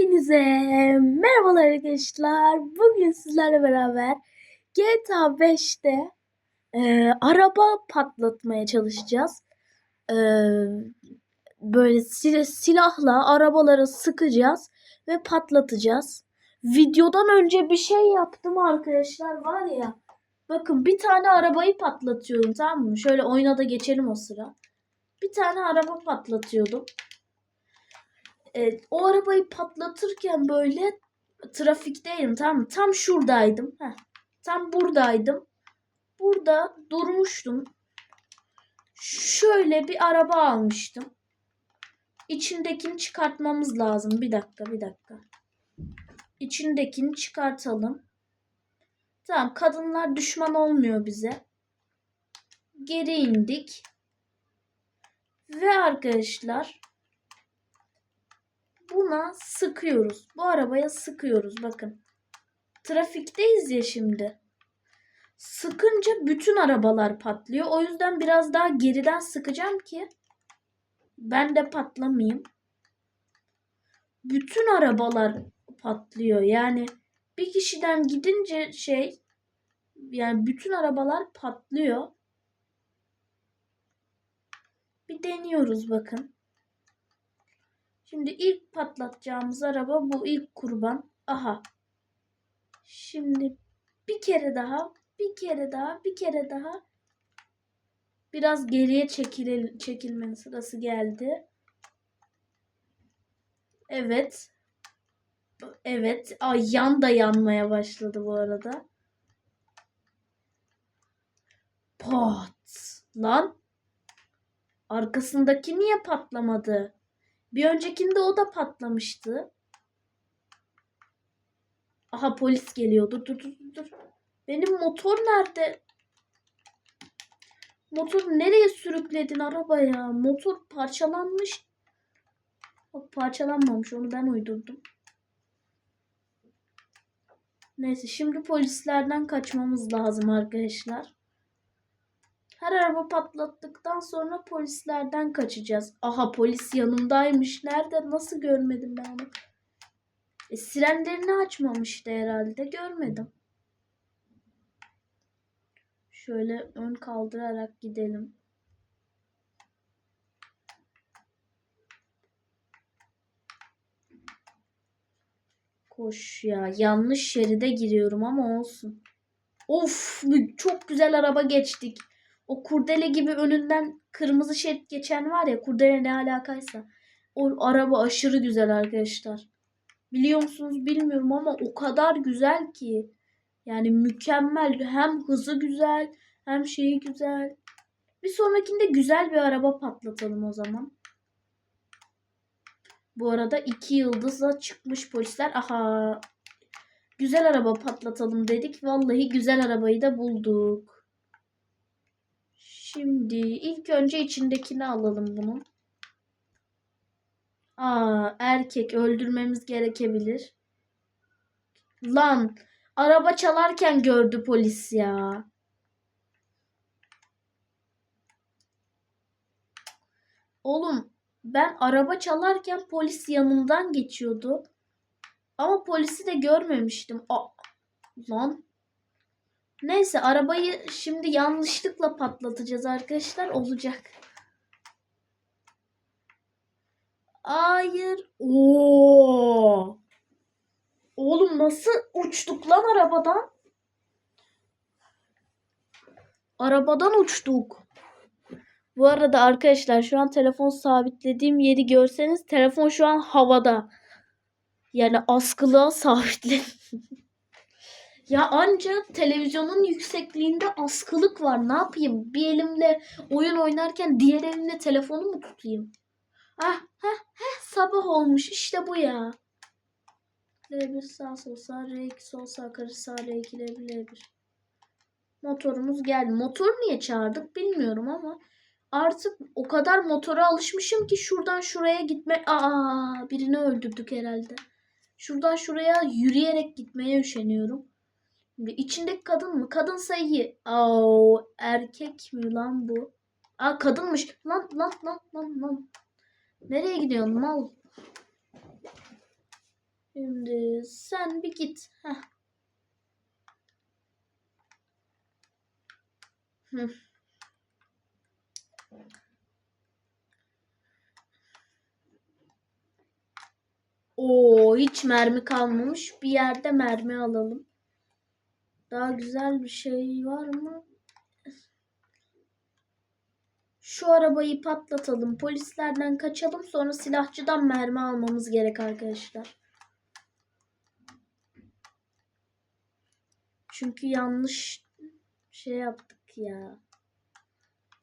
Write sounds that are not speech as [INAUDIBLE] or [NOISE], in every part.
Hepinize merhabalar arkadaşlar. Bugün sizlerle beraber GTA 5'te e, araba patlatmaya çalışacağız. E, böyle sil- silahla arabaları sıkacağız ve patlatacağız. Videodan önce bir şey yaptım arkadaşlar var ya. Bakın bir tane arabayı patlatıyorum tamam mı? Şöyle oyuna da geçelim o sıra. Bir tane araba patlatıyordum. Evet, o arabayı patlatırken böyle trafikteydim tamam mı? Tam şuradaydım. Heh, tam buradaydım. Burada durmuştum. Şöyle bir araba almıştım. İçindekini çıkartmamız lazım. Bir dakika, bir dakika. İçindekini çıkartalım. Tamam, kadınlar düşman olmuyor bize. Geri indik. Ve arkadaşlar buna sıkıyoruz. Bu arabaya sıkıyoruz bakın. Trafikteyiz ya şimdi. Sıkınca bütün arabalar patlıyor. O yüzden biraz daha geriden sıkacağım ki ben de patlamayayım. Bütün arabalar patlıyor. Yani bir kişiden gidince şey yani bütün arabalar patlıyor. Bir deniyoruz bakın. Şimdi ilk patlatacağımız araba bu ilk kurban. Aha. Şimdi bir kere daha, bir kere daha, bir kere daha. Biraz geriye çekil çekilmenin sırası geldi. Evet. Evet. Ay yan da yanmaya başladı bu arada. Pat. Lan. Arkasındaki niye patlamadı? Bir öncekinde o da patlamıştı. Aha polis geliyor. Dur dur dur dur. Benim motor nerede? Motor nereye sürükledin arabaya? Motor parçalanmış. Bak parçalanmamış. Onu ben uydurdum. Neyse şimdi polislerden kaçmamız lazım arkadaşlar. Her araba patlattıktan sonra polislerden kaçacağız. Aha polis yanımdaymış. Nerede? Nasıl görmedim ben onu? E, sirenlerini açmamıştı herhalde. Görmedim. Şöyle ön kaldırarak gidelim. Koş ya. Yanlış şeride giriyorum ama olsun. Of çok güzel araba geçtik. O kurdele gibi önünden kırmızı şerit geçen var ya kurdele ne alakaysa. O araba aşırı güzel arkadaşlar. Biliyor musunuz bilmiyorum ama o kadar güzel ki. Yani mükemmel. Hem hızı güzel hem şeyi güzel. Bir sonrakinde güzel bir araba patlatalım o zaman. Bu arada iki yıldızla çıkmış polisler. Aha. Güzel araba patlatalım dedik. Vallahi güzel arabayı da bulduk. Şimdi ilk önce içindekini alalım bunun. Aa, erkek öldürmemiz gerekebilir. Lan araba çalarken gördü polis ya. Oğlum ben araba çalarken polis yanımdan geçiyordu. Ama polisi de görmemiştim. Aa, lan Neyse arabayı şimdi yanlışlıkla patlatacağız arkadaşlar. Olacak. Hayır. Oo. Oğlum nasıl uçtuk lan arabadan? Arabadan uçtuk. Bu arada arkadaşlar şu an telefon sabitlediğim yeri görseniz telefon şu an havada. Yani askılığa sabitledim. [LAUGHS] Ya ancak televizyonun yüksekliğinde askılık var. Ne yapayım? Bir elimle oyun oynarken diğer elimle telefonu mu tutayım? Ah, heh, heh, sabah olmuş. İşte bu ya. L1 sağ sol sağ R2 sol sağ karış sağ R2 L1 L1. Motorumuz geldi. Motor niye çağırdık bilmiyorum ama artık o kadar motora alışmışım ki şuradan şuraya gitme. Aa birini öldürdük herhalde. Şuradan şuraya yürüyerek gitmeye üşeniyorum. Şimdi içindeki kadın mı? Kadın sayı. Aa, erkek mi lan bu? Aa kadınmış. Lan lan lan lan lan. Nereye gidiyorsun mal? Şimdi sen bir git. Heh. Hı. Oo, hiç mermi kalmamış. Bir yerde mermi alalım. Daha güzel bir şey var mı? Şu arabayı patlatalım. Polislerden kaçalım. Sonra silahçıdan mermi almamız gerek arkadaşlar. Çünkü yanlış şey yaptık ya.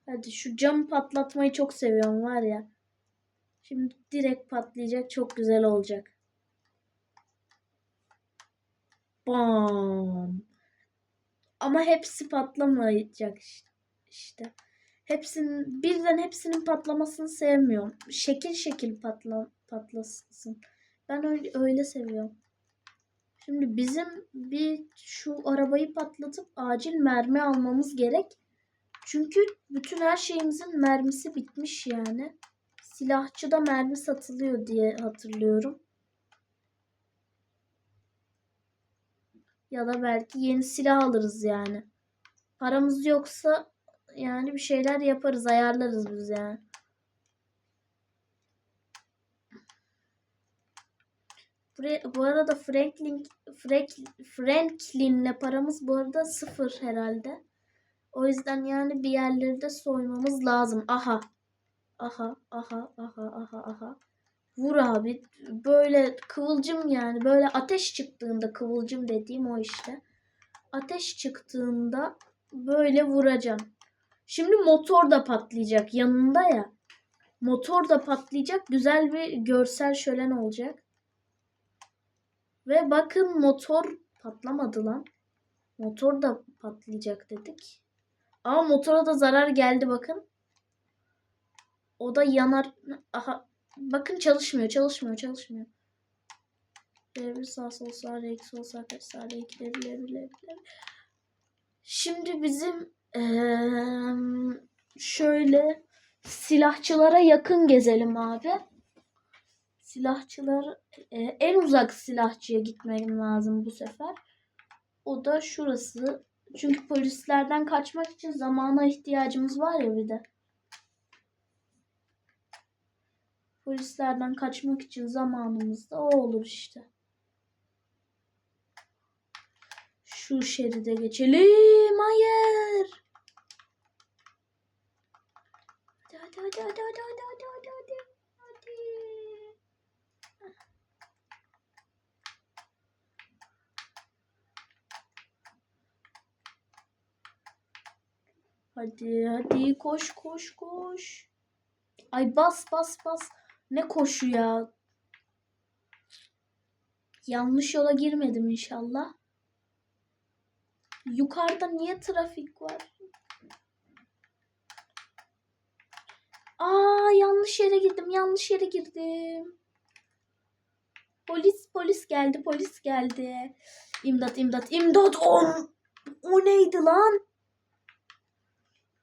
Hadi şu camı patlatmayı çok seviyorum var ya. Şimdi direkt patlayacak. Çok güzel olacak. Bam. Ama hepsi patlamayacak işte. Hepsinin birden hepsinin patlamasını sevmiyorum. Şekil şekil patla patlasın. Ben öyle, öyle seviyorum. Şimdi bizim bir şu arabayı patlatıp acil mermi almamız gerek. Çünkü bütün her şeyimizin mermisi bitmiş yani. Silahçıda mermi satılıyor diye hatırlıyorum. Ya da belki yeni silah alırız yani. Paramız yoksa yani bir şeyler yaparız, ayarlarız biz yani. Bu arada Franklin Frank, Franklin'le paramız bu arada sıfır herhalde. O yüzden yani bir yerleri de soymamız lazım. Aha. Aha, aha, aha, aha, aha. Vur abi. Böyle kıvılcım yani. Böyle ateş çıktığında kıvılcım dediğim o işte. Ateş çıktığında böyle vuracağım. Şimdi motor da patlayacak yanında ya. Motor da patlayacak. Güzel bir görsel şölen olacak. Ve bakın motor patlamadı lan. Motor da patlayacak dedik. Ama motora da zarar geldi bakın. O da yanar. Aha. Bakın çalışmıyor, çalışmıyor, çalışmıyor. R1 sağ sol sağ R2 sol sağ kaç sağ R2 R1 R1 R1 Şimdi bizim ee, şöyle silahçılara yakın gezelim abi. Silahçılar e, en uzak silahçıya gitmem lazım bu sefer. O da şurası. Çünkü polislerden kaçmak için zamana ihtiyacımız var ya bir de. Polislerden kaçmak için zamanımızda o olur işte. Şu şeride geçelim. Hayır. Hadi hadi hadi hadi hadi hadi hadi hadi. Hadi hadi koş koş koş. Ay bas bas bas. Ne koşu ya. Yanlış yola girmedim inşallah. Yukarıda niye trafik var? Aa yanlış yere girdim. Yanlış yere girdim. Polis polis geldi. Polis geldi. İmdat imdat imdat. O, o neydi lan?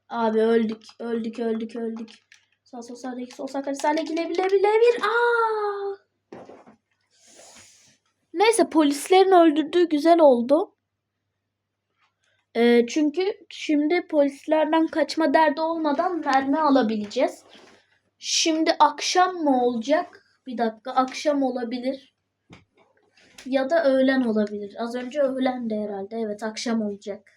Abi öldük. Öldük öldük öldük. Sağ sol sağ iki sol sağ kaç sağ bile bile bile bir. Aa! Neyse polislerin öldürdüğü güzel oldu. Ee, çünkü şimdi polislerden kaçma derdi olmadan mermi alabileceğiz. Şimdi akşam mı olacak? Bir dakika akşam olabilir. Ya da öğlen olabilir. Az önce öğlen de herhalde. Evet akşam olacak.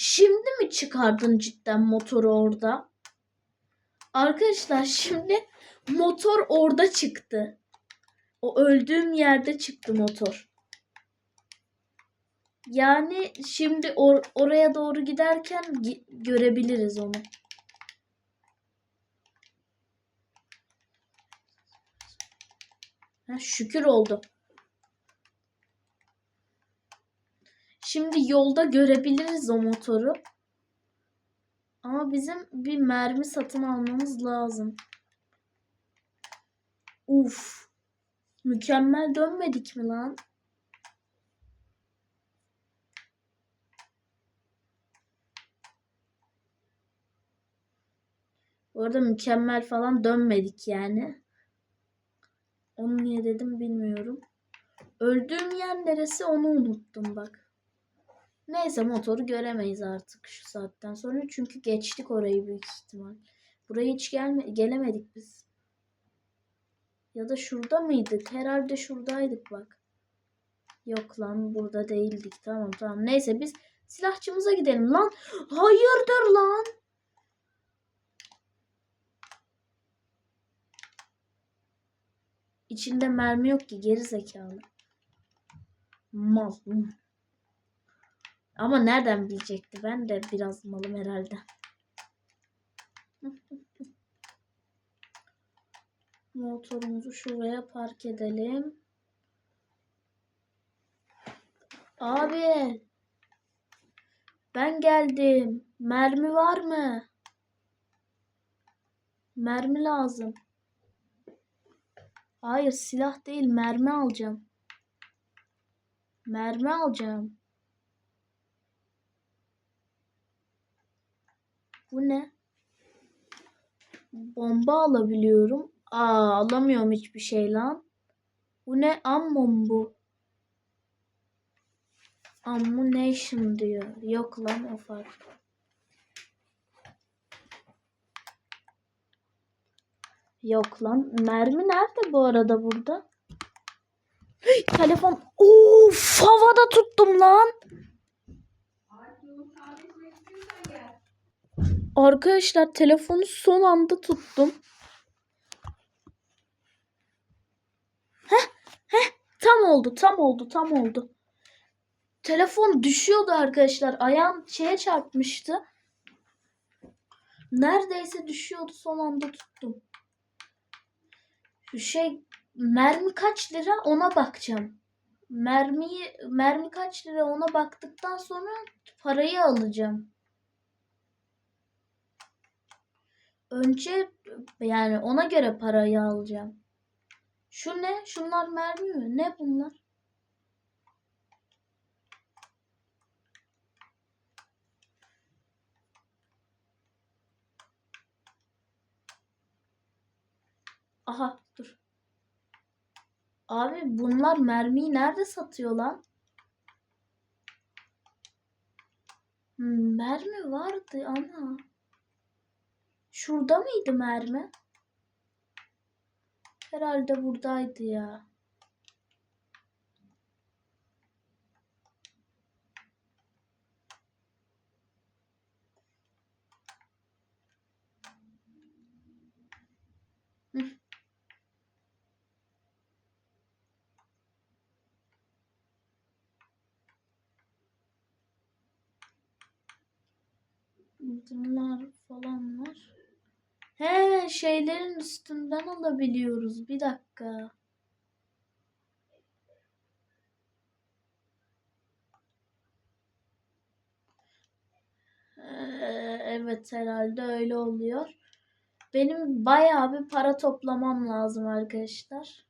Şimdi mi çıkardın cidden motoru orada? Arkadaşlar şimdi motor orada çıktı. O öldüğüm yerde çıktı motor. Yani şimdi or oraya doğru giderken görebiliriz onu. Ha, şükür oldu. Şimdi yolda görebiliriz o motoru. Ama bizim bir mermi satın almamız lazım. Uf. Mükemmel dönmedik mi lan? Bu arada mükemmel falan dönmedik yani. Onu niye dedim bilmiyorum. Öldüğüm yer neresi onu unuttum bak. Neyse motoru göremeyiz artık şu saatten sonra. Çünkü geçtik orayı büyük ihtimal. Buraya hiç gelme gelemedik biz. Ya da şurada mıydık? Herhalde şuradaydık bak. Yok lan burada değildik. Tamam tamam. Neyse biz silahçımıza gidelim lan. Hayırdır lan? İçinde mermi yok ki geri zekalı. Mal. Ama nereden bilecekti? Ben de biraz malım herhalde. [LAUGHS] Motorumuzu şuraya park edelim. Abi. Ben geldim. Mermi var mı? Mermi lazım. Hayır silah değil mermi alacağım. Mermi alacağım. Bu ne? Bomba alabiliyorum. Aa alamıyorum hiçbir şey lan. Bu ne? Ammon bu. Ammunition diyor. Yok lan o farklı. Yok lan. Mermi nerede bu arada burada? Telefon. Of havada tuttum lan. Arkadaşlar telefonu son anda tuttum. Heh, heh, tam oldu, tam oldu, tam oldu. Telefon düşüyordu arkadaşlar. Ayağım şeye çarpmıştı. Neredeyse düşüyordu son anda tuttum. Şey mermi kaç lira ona bakacağım. Mermiyi mermi kaç lira ona baktıktan sonra parayı alacağım. Önce yani ona göre parayı alacağım. Şu ne? Şunlar mermi mi? Ne bunlar? Aha dur. Abi bunlar mermiyi nerede satıyor lan? Hmm, mermi vardı ama. Şurada mıydı mermi? Herhalde buradaydı ya. Bunlar falan var. He şeylerin üstünden alabiliyoruz. Bir dakika. Evet herhalde öyle oluyor. Benim bayağı bir para toplamam lazım arkadaşlar.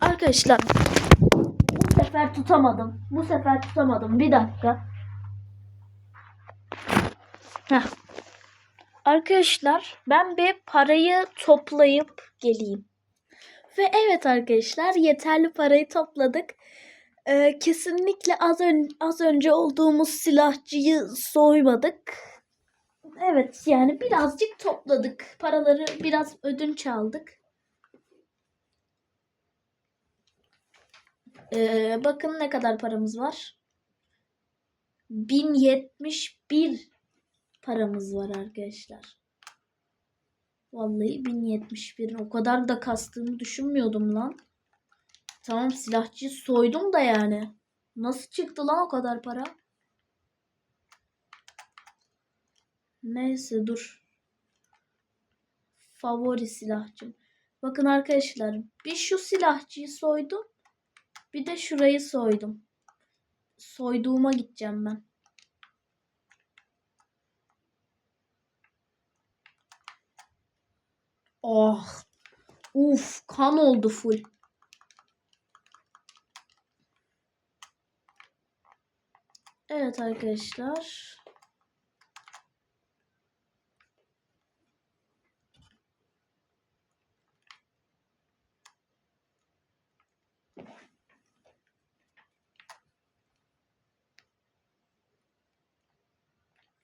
Arkadaşlar bu sefer tutamadım. Bu sefer tutamadım. Bir dakika. Heh. Arkadaşlar ben bir parayı toplayıp geleyim. Ve evet arkadaşlar yeterli parayı topladık. Ee, kesinlikle az, ön, az önce olduğumuz silahçıyı soymadık. Evet yani birazcık topladık. Paraları biraz ödünç aldık. Ee, bakın ne kadar paramız var. 1071 paramız var arkadaşlar. Vallahi 1071 o kadar da kastığımı düşünmüyordum lan. Tamam silahçıyı soydum da yani. Nasıl çıktı lan o kadar para? Neyse dur. Favori silahçım. Bakın arkadaşlar bir şu silahçıyı soydum. Bir de şurayı soydum. Soyduğuma gideceğim ben. Oh. Uf kan oldu full. Evet arkadaşlar.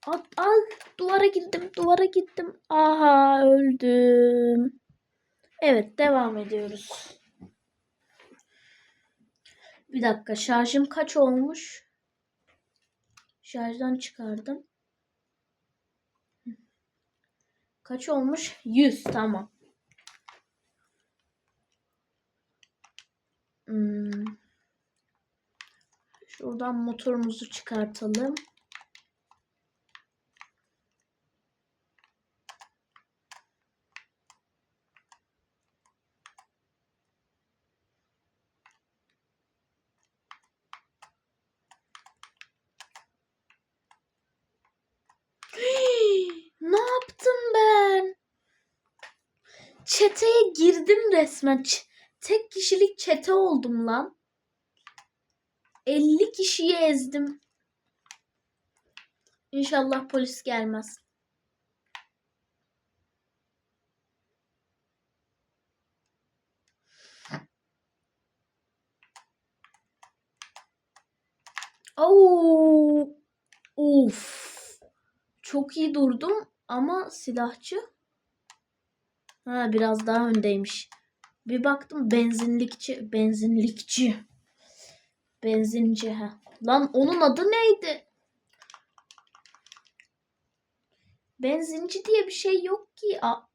At, al. Duvara girdim. Duvara gittim. Aha öldüm. Evet devam ediyoruz. Bir dakika şarjım kaç olmuş? Şarjdan çıkardım. Kaç olmuş? 100 tamam. Hmm. Şuradan motorumuzu çıkartalım. ne yaptım ben? Çeteye girdim resmen. Ç- tek kişilik çete oldum lan. 50 kişiyi ezdim. İnşallah polis gelmez. Oo. Of. Çok iyi durdum ama silahçı ha biraz daha öndeymiş. Bir baktım benzinlikçi, benzinlikçi. Benzinci ha. Lan onun adı neydi? Benzinci diye bir şey yok ki. A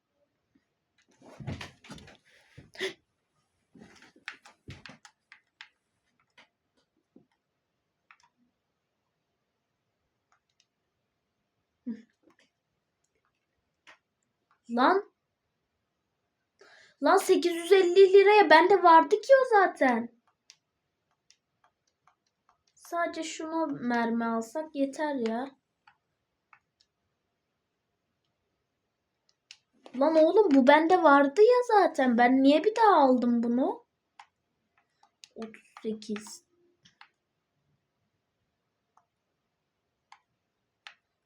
Lan. Lan 850 liraya bende vardı ki o zaten. Sadece şuna mermi alsak yeter ya. Lan oğlum bu bende vardı ya zaten. Ben niye bir daha aldım bunu? 38.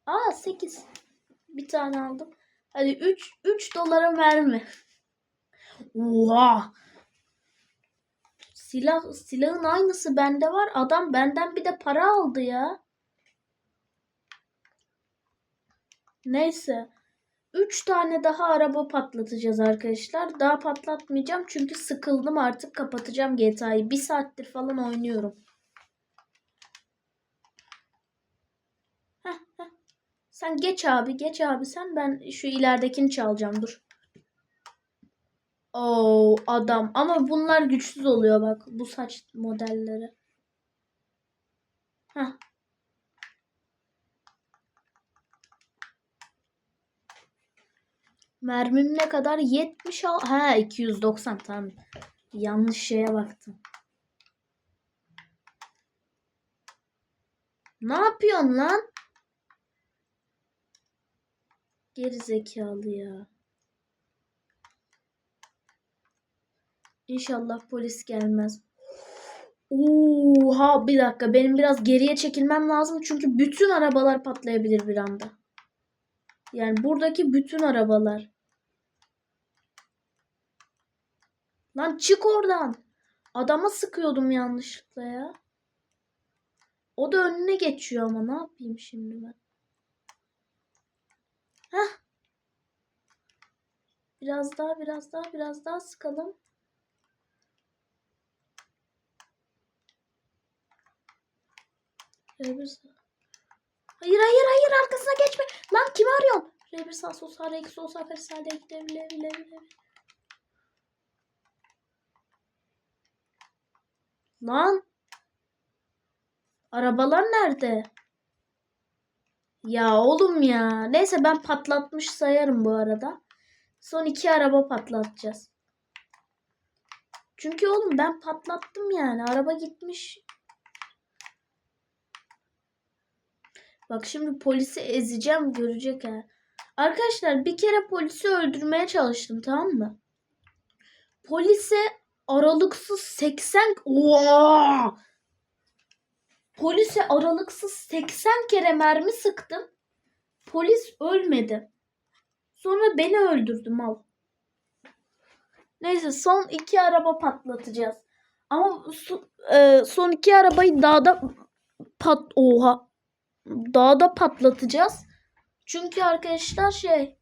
Aa 8. Bir tane aldım. Hadi 3 3 dolara mermi. Oha. Silah silahın aynısı bende var. Adam benden bir de para aldı ya. Neyse. 3 tane daha araba patlatacağız arkadaşlar. Daha patlatmayacağım çünkü sıkıldım artık kapatacağım GTA'yı. Bir saattir falan oynuyorum. Heh, heh. Sen geç abi geç abi sen ben şu ileridekini çalacağım dur. Oo adam ama bunlar güçsüz oluyor bak bu saç modelleri. Heh. Mermim ne kadar? 70 al. Ha 290 tamam. Yanlış şeye baktım. Ne yapıyorsun lan? Geri zekalı ya. İnşallah polis gelmez. Oha bir dakika benim biraz geriye çekilmem lazım çünkü bütün arabalar patlayabilir bir anda. Yani buradaki bütün arabalar. Lan çık oradan. Adama sıkıyordum yanlışlıkla ya. O da önüne geçiyor ama ne yapayım şimdi ben? Heh. Biraz daha, biraz daha, biraz daha sıkalım. R1 Hayır hayır hayır arkasına geçme. Lan kimi arıyorsun? R1 sağ sol sağ R2 sol sağ karşı sağ D2 lev lev lev lev. Lan. Arabalar nerede? Ya oğlum ya. Neyse ben patlatmış sayarım bu arada. Son iki araba patlatacağız. Çünkü oğlum ben patlattım yani. Araba gitmiş. Bak şimdi polisi ezeceğim görecek ha. Arkadaşlar bir kere polisi öldürmeye çalıştım tamam mı? Polise aralıksız 80 Oo! Polise aralıksız 80 kere mermi sıktım. Polis ölmedi. Sonra beni öldürdü mal. Neyse son iki araba patlatacağız. Ama e, son iki arabayı dağda pat oha dağda patlatacağız. Çünkü arkadaşlar şey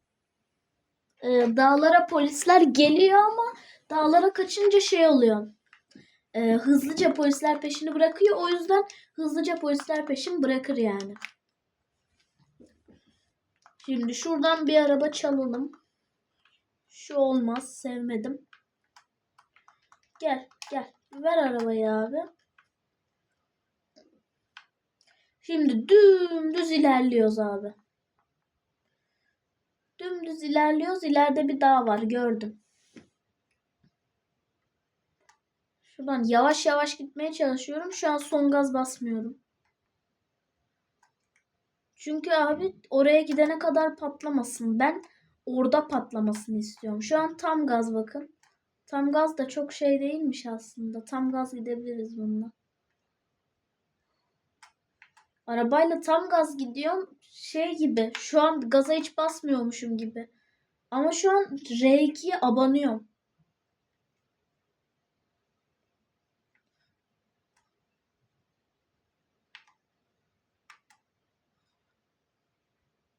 e, dağlara polisler geliyor ama dağlara kaçınca şey oluyor. E, hızlıca polisler peşini bırakıyor. O yüzden hızlıca polisler peşini bırakır yani. Şimdi şuradan bir araba çalalım. Şu olmaz. Sevmedim. Gel gel. Ver arabayı abi. Şimdi dümdüz ilerliyoruz abi. Dümdüz ilerliyoruz. İleride bir dağ var. Gördüm. Şuradan yavaş yavaş gitmeye çalışıyorum. Şu an son gaz basmıyorum. Çünkü abi oraya gidene kadar patlamasın. Ben orada patlamasını istiyorum. Şu an tam gaz bakın. Tam gaz da çok şey değilmiş aslında. Tam gaz gidebiliriz bununla. Arabayla tam gaz gidiyorum. Şey gibi. Şu an gaza hiç basmıyormuşum gibi. Ama şu an R2'ye abanıyorum.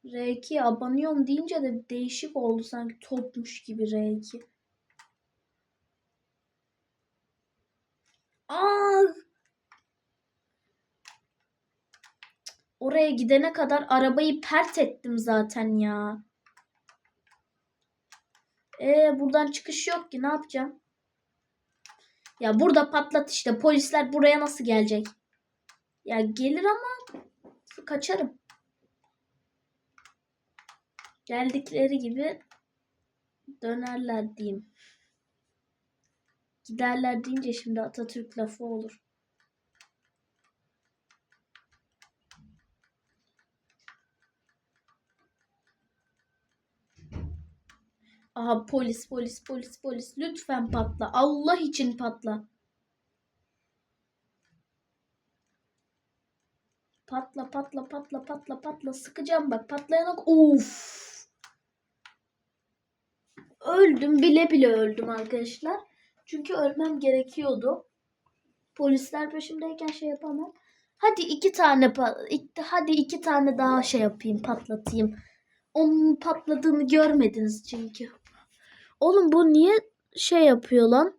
R2'ye abanıyorum deyince de değişik oldu sanki topmuş gibi R2. Aa! Oraya gidene kadar arabayı pert ettim zaten ya. Ee, buradan çıkış yok ki ne yapacağım? Ya burada patlat işte. Polisler buraya nasıl gelecek? Ya gelir ama kaçarım. Geldikleri gibi dönerler diyeyim. Giderler deyince şimdi Atatürk lafı olur. Aha polis polis polis polis lütfen patla. Allah için patla. Patla patla patla patla patla sıkacağım bak patlayana of. Öldüm bile bile öldüm arkadaşlar. Çünkü ölmem gerekiyordu. Polisler peşimdeyken şey yapamam. Hadi iki tane hadi iki tane daha şey yapayım patlatayım. Onun patladığını görmediniz çünkü. Oğlum bu niye şey yapıyor lan?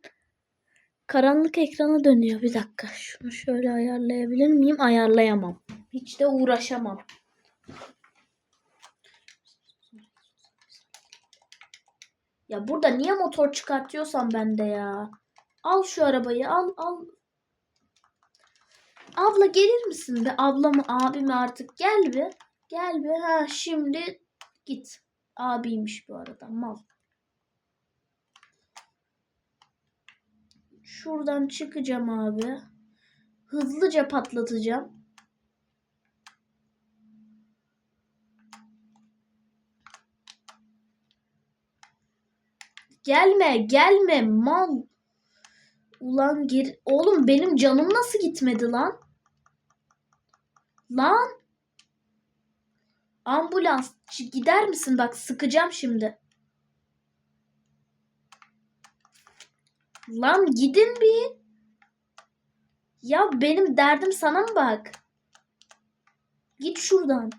Karanlık ekrana dönüyor. Bir dakika. Şunu şöyle ayarlayabilir miyim? Ayarlayamam. Hiç de uğraşamam. Ya burada niye motor çıkartıyorsam ben de ya. Al şu arabayı al al. Abla gelir misin be? Abla mı abi mi artık? Gel bir. Gel bir. Ha şimdi git. Abiymiş bu arada mal. Şuradan çıkacağım abi. Hızlıca patlatacağım. Gelme, gelme mal. Ulan geri... Oğlum benim canım nasıl gitmedi lan? Lan. Ambulans gider misin? Bak sıkacağım şimdi. Lan gidin bir. Ya benim derdim sana mı bak? Git şuradan.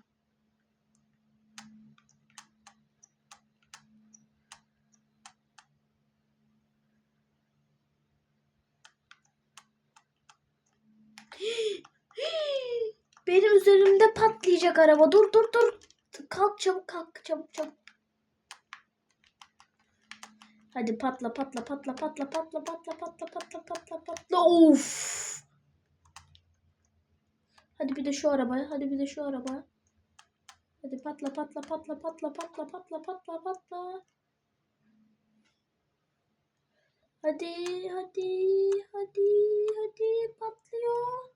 Benim üzerimde patlayacak araba. Dur dur dur. Kalk çabuk kalk çabuk çabuk. Hadi patla patla patla patla patla patla patla patla patla patla. Of. Hadi bir de şu arabaya. Hadi bir de şu arabaya. Hadi patla patla patla patla patla patla patla patla. Hadi hadi hadi hadi patlıyor.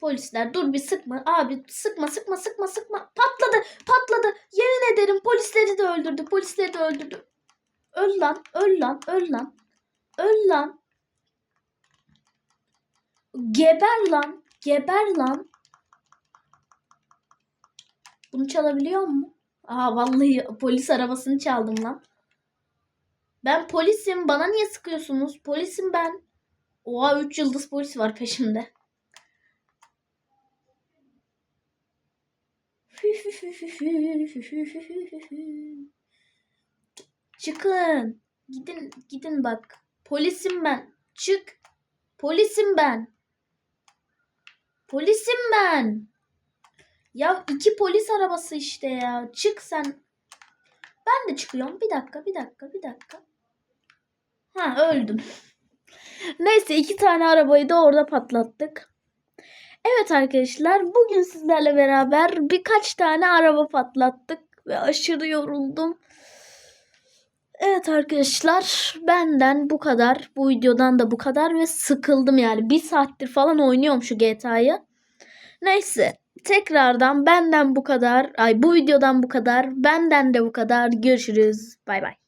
Polisler dur bir sıkma abi sıkma sıkma sıkma sıkma patladı patladı yemin ederim polisleri de öldürdü polisleri de öldürdü. Öl lan öl lan öl lan öl lan. Geber lan geber lan. Bunu çalabiliyor mu? Aa vallahi polis arabasını çaldım lan. Ben polisim bana niye sıkıyorsunuz? Polisim ben. Oha 3 yıldız polis var peşimde. Çıkın. Gidin gidin bak. Polisim ben. Çık. Polisim ben. Polisim ben. Ya iki polis arabası işte ya. Çık sen. Ben de çıkıyorum. Bir dakika, bir dakika, bir dakika. Ha öldüm. Neyse iki tane arabayı da orada patlattık. Evet arkadaşlar bugün sizlerle beraber birkaç tane araba patlattık ve aşırı yoruldum. Evet arkadaşlar benden bu kadar. Bu videodan da bu kadar ve sıkıldım yani. Bir saattir falan oynuyorum şu GTA'yı. Neyse tekrardan benden bu kadar. Ay bu videodan bu kadar. Benden de bu kadar. Görüşürüz. Bay bay.